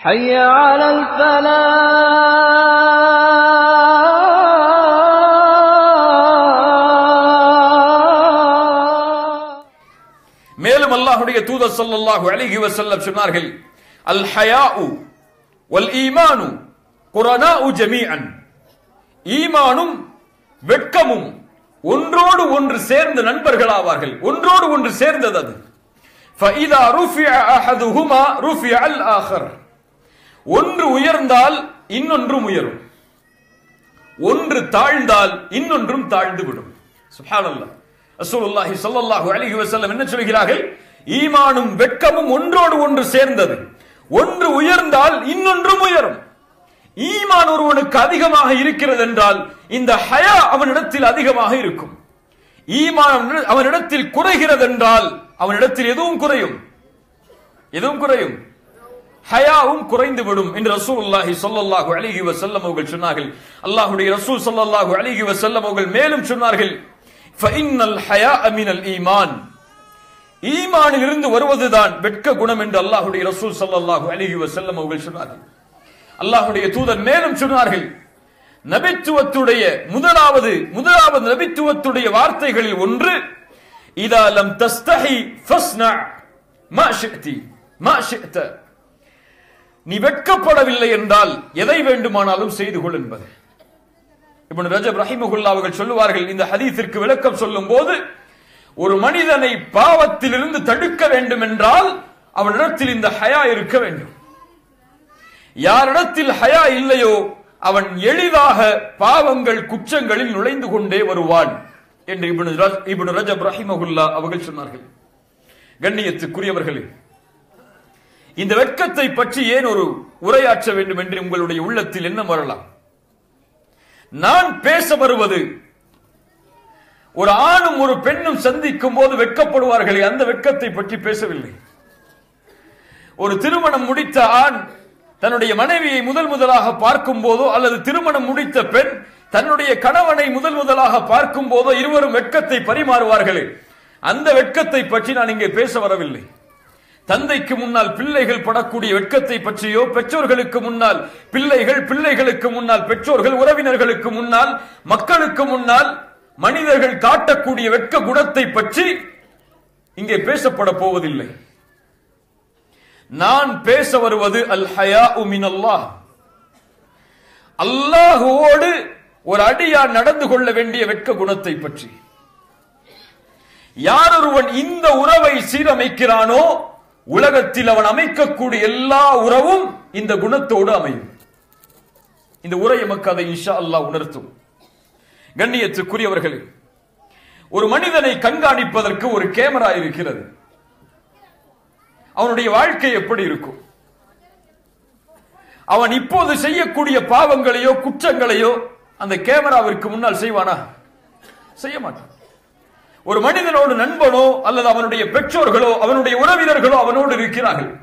حي على الفلاح மேலும் அல்லாஹ்வுடைய தூதர் ஸல்லல்லாஹு அலைஹி வஸல்லம் சொன்னார்கள் அல் ஹயாஉ வல் ஈமானு குரனாஉ ஜமீஅன் ஈமானும் வெட்கமும் ஒன்றோடு ஒன்று சேர்ந்த நண்பர்களாவார்கள் ஒன்றோடு ஒன்று சேர்ந்தது அது فإذا رفع أحدهما رفع الآخر ஒன்று உயர்ந்தால் இன்னொன்றும் உயரும். ஒன்று தாழ்ந்தால் இன்னொன்றும் தாழ்ந்து விடும் சுப்ஹானல்லாஹ் ரசூலுல்லாஹி சொல்லல்லாஹு அலைஹி வஸல்லம் என்ன சொல்கிறார்கள்? ஈமானும் வெட்கமும் ஒன்றோடு ஒன்று சேர்ந்தது. ஒன்று உயர்ந்தால் இன்னொன்றும் உயரும். ஈமான் ஒருவனுக்கு அதிகமாக இருக்கிறது என்றால் இந்த ஹயா அவனிடத்தில் அதிகமாக இருக்கும். ஈமான் அவனிடத்தில் குறைகிறது என்றால் அவனிடத்தில் எதுவும் குறையும். எதுவும் குறையும். ஹயாவும் குறைந்து விடும் என்று ரசூலுல்லாஹி சொல்லல்லாஹு அலைஹி வசல்லம் அவர்கள் சொன்னார்கள். அல்லாஹ்வுடைய ரசூல் சொல்லல்லாஹு அலைஹி வசல்லம் அவர்கள் மேலும் சொன்னார்கள் ஃபஇன்னல் ஹயா மினல் ஈமான். ஈமானில் இருந்து வருவதுதான் வெட்க குணம் என்று அல்லாஹுடைய ரசூல் சல்லாஹு அலைஹி வசல்லம் அவர்கள் சொன்னார்கள். அல்லாஹுடைய தூதர் மேலும் சொன்னார்கள் நபித்துவத்துடைய முதலாவது முதலாவது நபித்துவத்துடைய வார்த்தைகளில் ஒன்று இதா லம் தஸ்தஹி ஃபஸ்னா மா ஷிஅதி மா ஷிஅத. நீ வெட்கப்படவில்லை என்றால் எதை வேண்டுமானாலும் செய்து கொள் என்பது. இப்னு ரஜப் ரஹிமகுல்லா அவர்கள் சொல்லுவார்கள் இந்த ஹதீஸிற்கு விளக்கம் சொல்லும் போது ஒரு மனிதனை பாவத்திலிருந்து தடுக்க வேண்டும் என்றால் அவனிடத்தில் இந்த ஹயா இருக்க வேண்டும். யாரிடத்தில் ஹயா இல்லையோ அவன் எளிதாக பாவங்கள் குற்றங்களில் நுழைந்து கொண்டே வருவான் என்று இப்னு ரஜ்- ரஜப் ரஹிமகுல்லா அவர்கள் சொன்னார்கள். கண்ணியத்துக்குரியவர்களே இந்த வெட்கத்தை பற்றி ஏன் ஒரு உரையாற்ற வேண்டும் என்று உங்களுடைய உள்ளத்தில் என்ன வரலாம் நான் பேச வருவது ஒரு ஆணும் ஒரு பெண்ணும் சந்திக்கும் போது வெட்கப்படுவார்களே அந்த வெட்கத்தை பற்றி பேசவில்லை. ஒரு திருமணம் முடித்த ஆண் தன்னுடைய மனைவியை முதல் முதலாக பார்க்கும் போதோ அல்லது திருமணம் முடித்த பெண் தன்னுடைய கணவனை முதல் முதலாக பார்க்கும் போதோ இருவரும் வெட்கத்தை பரிமாறுவார்களே. அந்த வெட்கத்தை பற்றி நான் இங்கே பேச வரவில்லை. தந்தைக்கு முன்னால் பிள்ளைகள் படக்கூடிய வெட்கத்தை பற்றியோ பெற்றோர்களுக்கு முன்னால் பிள்ளைகள் பிள்ளைகளுக்கு முன்னால் பெற்றோர்கள் உறவினர்களுக்கு முன்னால் மக்களுக்கு முன்னால் மனிதர்கள் காட்டக்கூடிய வெட்க குணத்தை பற்றி இங்கே பேசப்பட போவதில்லை. நான் பேச வருவது அல் ஹயா உமின் அல்லாஹ் அல்லாஹுவோடு ஒரு அடியார் நடந்து கொள்ள வேண்டிய வெட்க குணத்தை பற்றி. யாரொருவன் இந்த உறவை சீரமைக்கிறானோ உலகத்தில் அவன் அமைக்கக்கூடிய எல்லா உறவும் இந்த குணத்தோடு அமையும். இந்த உரை எமக்கு அதை இன்ஷா அல்லாஹ் உணர்த்தும். கண்ணியத்துக்குரியவர்களே ஒரு மனிதனை கண்காணிப்பதற்கு ஒரு கேமரா இருக்கிறது. அவனுடைய வாழ்க்கை எப்படி இருக்கும்? அவன் இப்போது செய்யக்கூடிய பாவங்களையோ குற்றங்களையோ அந்த கேமராவிற்கு முன்னால் செய்வானா? செய்ய மாட்டான். ஒரு மனிதனோடு நண்பனோ அல்லது அவனுடைய பெற்றோர்களோ அவனுடைய உறவினர்களோ அவனோடு இருக்கிறார்கள்.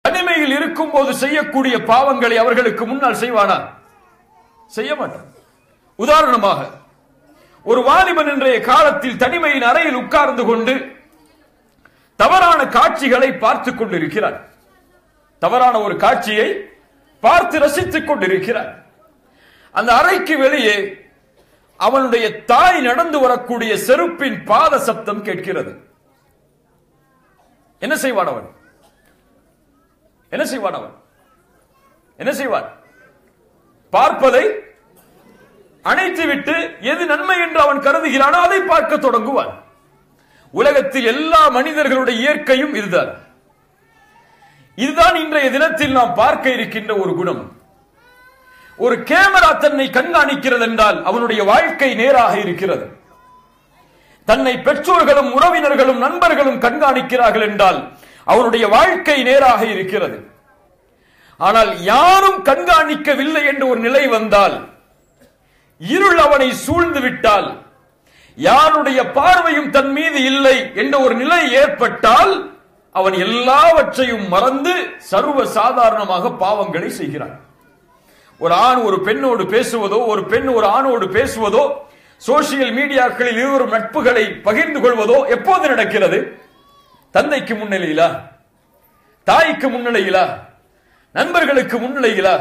தனிமையில் இருக்கும் போது செய்யக்கூடிய பாவங்களை அவர்களுக்கு முன்னால் செய்வானா? செய்ய மாட்டான். உதாரணமாக ஒரு வாலிபன் இன்றைய காலத்தில் தனிமையின் அறையில் உட்கார்ந்து கொண்டு தவறான காட்சிகளை பார்த்துக் கொண்டிருக்கிறார். தவறான ஒரு காட்சியை பார்த்து ரசித்துக் கொண்டிருக்கிறார். அந்த அறைக்கு வெளியே அவனுடைய தாய் நடந்து வரக்கூடிய செருப்பின் பாத சப்தம் கேட்கிறது. என்ன செய்வான் அவன்? என்ன செய்வான் அவன்? என்ன செய்வான்? பார்ப்பதை அணைத்துவிட்டு எது நன்மை என்று அவன் கருதுகிறானோ அதை பார்க்க தொடங்குவான். உலகத்தில் எல்லா மனிதர்களுடைய இயற்கையும் இதுதான். இதுதான் இன்றைய தினத்தில் நாம் பார்க்க இருக்கின்ற ஒரு குணம். ஒரு கேமரா தன்னை கண்காணிக்கிறது என்றால் அவனுடைய வாழ்க்கை நேராக இருக்கிறது. தன்னை பெற்றோர்களும் உறவினர்களும் நண்பர்களும் கண்காணிக்கிறார்கள் என்றால் அவனுடைய வாழ்க்கை நேராக இருக்கிறது. ஆனால் யாரும் கண்காணிக்கவில்லை என்று ஒரு நிலை வந்தால் இருள் அவனை சூழ்ந்து விட்டால் யாருடைய பார்வையும் தன் மீது இல்லை என்ற ஒரு நிலை ஏற்பட்டால் அவன் எல்லாவற்றையும் மறந்து சர்வ சாதாரணமாக பாவங்களை செய்கிறான். ஒரு ஆண் ஒரு பெண்ணோடு பேசுவதோ ஒரு பெண் ஒரு ஆணோடு பேசுவதோ சோசியல் மீடியாக்களில் இருவரும் நட்புகளை பகிர்ந்து கொள்வதோ எப்போது நடக்கிறது? தந்தைக்கு முன்னிலையிலா? தாய்க்கு முன்னிலையிலா? நண்பர்களுக்கு முன்னிலையிலா?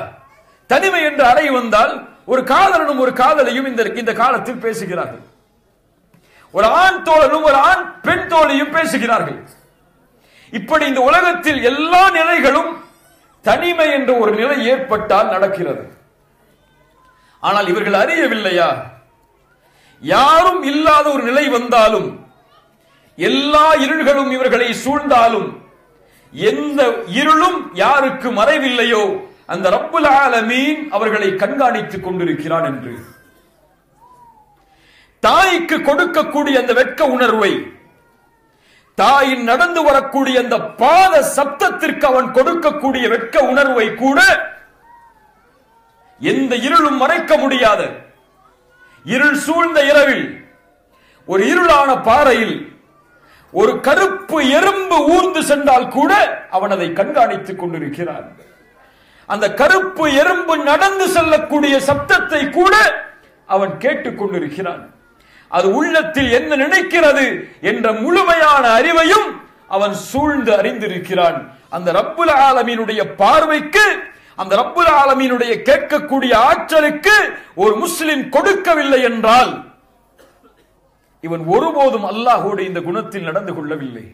தனிமை என்று அறை வந்தால் ஒரு காதலனும் ஒரு காதலையும் இந்த இந்த காலத்தில் பேசுகிறார்கள். ஒரு ஆண் தோழனும் ஒரு ஆண் பெண் தோழியும் பேசுகிறார்கள். இப்படி இந்த உலகத்தில் எல்லா நிலைகளும் தனிமை என்ற ஒரு நிலை ஏற்பட்டால் நடக்கிறது. ஆனால் இவர்கள் அறியவில்லையா? யாரும் இல்லாத ஒரு நிலை வந்தாலும் எல்லா இருள்களும் இவர்களை சூழ்ந்தாலும் எந்த இருளும் யாருக்கு மறைவில்லையோ அந்த ரப்புல் ஆலமீன் அவர்களை கண்காணித்துக் கொண்டிருக்கிறான் என்று. தாய்க்கு கொடுக்கக்கூடிய அந்த வெட்க உணர்வை தாயின் நடந்து வரக்கூடிய அந்த பாத சப்தத்திற்கு அவன் கொடுக்கக்கூடிய வெட்க உணர்வை கூட எந்த இருளும் மறைக்க முடியாது. இருள் சூழ்ந்த இரவில் ஒரு இருளான பாறையில் ஒரு கருப்பு எறும்பு ஊர்ந்து சென்றால் கூட அவன் அதை கண்காணித்துக் கொண்டிருக்கிறான். அந்த கருப்பு எறும்பு நடந்து செல்லக்கூடிய சப்தத்தை கூட அவன் கேட்டுக் கொண்டிருக்கிறான். அது உள்ளத்தில் என்ன நினைக்கிறது என்ற முழுமையான அறிவையும் அவன் சூழ்ந்து அறிந்திருக்கிறான். அந்த ரப்புல் ஆலமீனுடைய பார்வைக்கு அந்த ரப்புல ஆலமீனுடைய கேட்கக்கூடிய ஆற்றலுக்கு ஒரு முஸ்லிம் கொடுக்கவில்லை என்றால் இவன் ஒருபோதும் அல்லாஹோடு இந்த குணத்தில் நடந்து கொள்ளவில்லை.